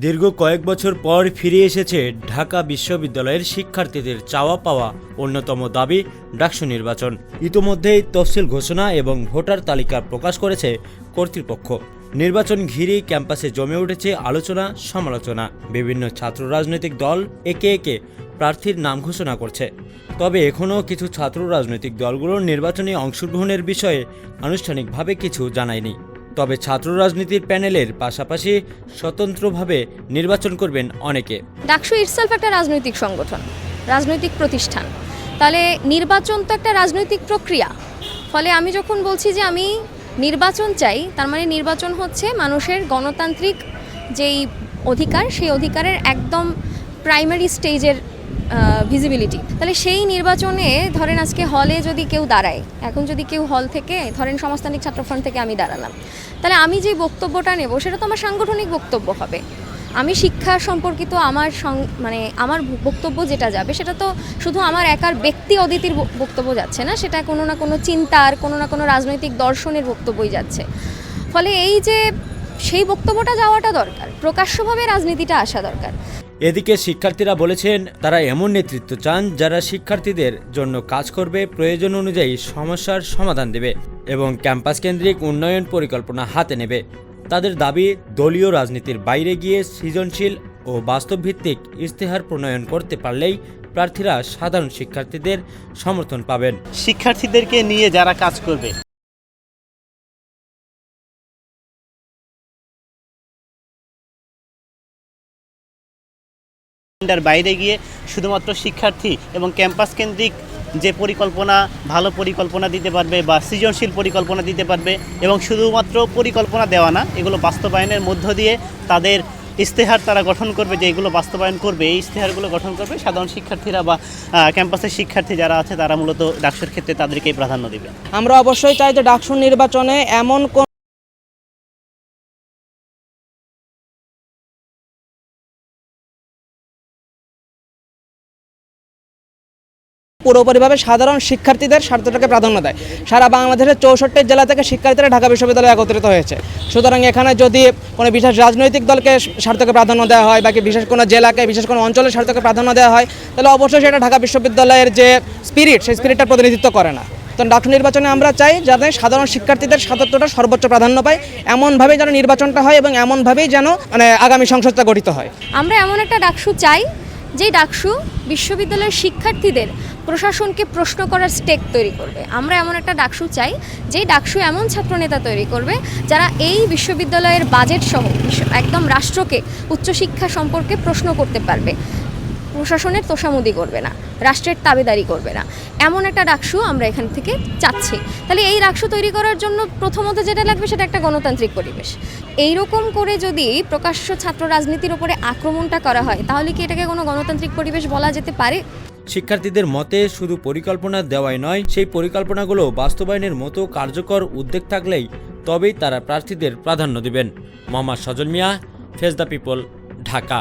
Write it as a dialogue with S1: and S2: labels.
S1: দীর্ঘ কয়েক বছর পর ফিরে এসেছে ঢাকা বিশ্ববিদ্যালয়ের শিক্ষার্থীদের চাওয়া পাওয়া অন্যতম দাবি ডাকসু নির্বাচন। ইতোমধ্যেই তফসিল ঘোষণা এবং ভোটার তালিকা প্রকাশ করেছে কর্তৃপক্ষ। নির্বাচন ঘিরে ক্যাম্পাসে জমে উঠেছে আলোচনা, সমালোচনা। বিভিন্ন ছাত্র রাজনৈতিক দল একে একে প্রার্থীর নাম ঘোষণা করছে। তবে এখনও কিছু ছাত্র রাজনৈতিক দলগুলোর নির্বাচনে অংশগ্রহণের বিষয়ে আনুষ্ঠানিকভাবে কিছু জানায়নি। তবে ছাত্র রাজনীতির প্যানেলের পাশাপাশি স্বতন্ত্রভাবে নির্বাচন করবেন অনেকে।
S2: ডাকসু ইটসেলফ একটা রাজনৈতিক সংগঠন, রাজনৈতিক প্রতিষ্ঠান। তাহলে নির্বাচন তো একটা রাজনৈতিক প্রক্রিয়া। ফলে আমি যখন বলছি যে আমি নির্বাচন চাই, তার মানে নির্বাচন হচ্ছে মানুষের গণতান্ত্রিক যেই অধিকার, সেই অধিকারের একদম প্রাইমারি স্টেজের ভিজিবিলিটি তাহলে সেই নির্বাচনে ধরেন আজকে হলে যদি কেউ দাঁড়ায়, এখন যদি কেউ হল থেকে, ধরেন সমাজতান্ত্রিক ছাত্রফ্রন্ট থেকে আমি দাঁড়ালাম, তাহলে আমি যে বক্তব্যটা নেব সেটা তো আমার সাংগঠনিক বক্তব্য হবে। আমি শিক্ষা সম্পর্কিত আমার মানে আমার বক্তব্য যেটা যাবে, সেটা তো শুধু আমার একার ব্যক্তি অদিতির বক্তব্য যাচ্ছে না, সেটা কোনো না কোনো চিন্তার, কোনো না কোনো রাজনৈতিক দর্শনের বক্তব্যই যাচ্ছে। ফলে এই যে সেই বক্তব্যটা যাওয়াটা দরকার, প্রকাশ্যভাবে রাজনীতিটা আসা দরকার।
S1: এদিকে শিক্ষার্থীরা বলেছেন, তারা এমন নেতৃত্ব চান যারা শিক্ষার্থীদের জন্য কাজ করবে, প্রয়োজন অনুযায়ী সমস্যার সমাধান দেবে এবং ক্যাম্পাস কেন্দ্রিক উন্নয়ন পরিকল্পনা হাতে নেবে। তাদের দাবি, দলীয় রাজনীতির বাইরে গিয়ে সৃজনশীল ও বাস্তবভিত্তিক ইস্তেহার প্রণয়ন করতে পারলেই প্রার্থীরা সাধারণ শিক্ষার্থীদের সমর্থন পাবেন।
S3: শিক্ষার্থীদেরকে নিয়ে যারা কাজ করবে এর বাইরে গিয়ে শুধুমাত্র শিক্ষার্থী এবং ক্যাম্পাস কেন্দ্রিক যে পরিকল্পনা, ভালো পরিকল্পনা দিতে পারবে বা সৃজনশীল পরিকল্পনা দিতে পারবে এবং শুধুমাত্র পরিকল্পনা দেওয়া না, এগুলো বাস্তবায়নের মধ্য দিয়ে তাদের ইস্তেহার তারা গঠন করবে যে এগুলো বাস্তবায়ন করবে। এই ইস্তেহারগুলো গঠন করবে সাধারণ শিক্ষার্থীরা বা ক্যাম্পাসের শিক্ষার্থী যারা আছে তারা মূলত ডাকসুর ক্ষেত্রে তাদেরকেই প্রাধান্য দিবে।
S4: আমরা অবশ্যই চাই যে ডাকসুর নির্বাচনে এমন কোন পুরোপুরিভাবে সাধারণ শিক্ষার্থীদের স্বার্থটাকে প্রাধান্য দেয়। সারা বাংলাদেশের চৌষট্টি জেলা থেকে শিক্ষার্থীরা ঢাকা বিশ্ববিদ্যালয়ে একত্রিত হয়েছে। সুতরাং এখানে যদি কোনো বিশেষ রাজনৈতিক দলকে স্বার্থকে প্রাধান্য দেওয়া হয় বা কি বিশেষ কোনো জেলাকে, বিশেষ কোনো অঞ্চলের স্বার্থকে প্রাধান্য দেওয়া হয়, তাহলে অবশ্যই সেটা ঢাকা বিশ্ববিদ্যালয়ের যে স্পিরিট সেই স্পিরিটটা প্রতিনিধিত্ব করে না। তো ডাকসু নির্বাচনে আমরা চাই যাতে সাধারণ শিক্ষার্থীদের স্বাতন্ত্রটা সর্বোচ্চ প্রাধান্য পায়, এমনভাবেই যেন নির্বাচনটা হয় এবং এমনভাবেই যেন মানে আগামী সংসদটা গঠিত হয়।
S2: আমরা এমন একটা ডাকসু চাই যে ডাকসু বিশ্ববিদ্যালয়ের শিক্ষার্থীদের প্রশাসনকে প্রশ্ন করার স্টেক তৈরি করবে। আমরা এমন একটা ডাকসু চাই যে ডাকসু এমন ছাত্রনেতা তৈরি করবে, যারা এই বিশ্ববিদ্যালয়ের বাজেট সহ একদম রাষ্ট্রকে উচ্চশিক্ষা সম্পর্কে প্রশ্ন করতে পারবে। প্রশাসনের তোষামুদি করবে না, রাষ্ট্রের তাবেদারি করবে না। এমন একটা ডাকসু আমরা এখান থেকে চাচ্ছি। তাহলে এই ডাকসু তৈরি করার জন্য প্রথমত যেটা লাগবে সেটা একটা গণতান্ত্রিক পরিবেশ। এই রকম করে যদি প্রকাশ্য ছাত্র রাজনীতির উপরে আক্রমণটা করা হয়, তাহলে কি এটাকে কোনো গণতান্ত্রিক পরিবেশ বলা যেতে পারে?
S1: শিক্ষার্থীদের মতে শুধু পরিকল্পনা দেওয়াই নয়, সেই পরিকল্পনাগুলো বাস্তবায়নের মতো কার্যকর উদ্যোগ থাকলেই তবেই তারা প্রার্থীদের প্রাধান্য দেবেন। Mohammad Sajal Mia face the people Dhaka.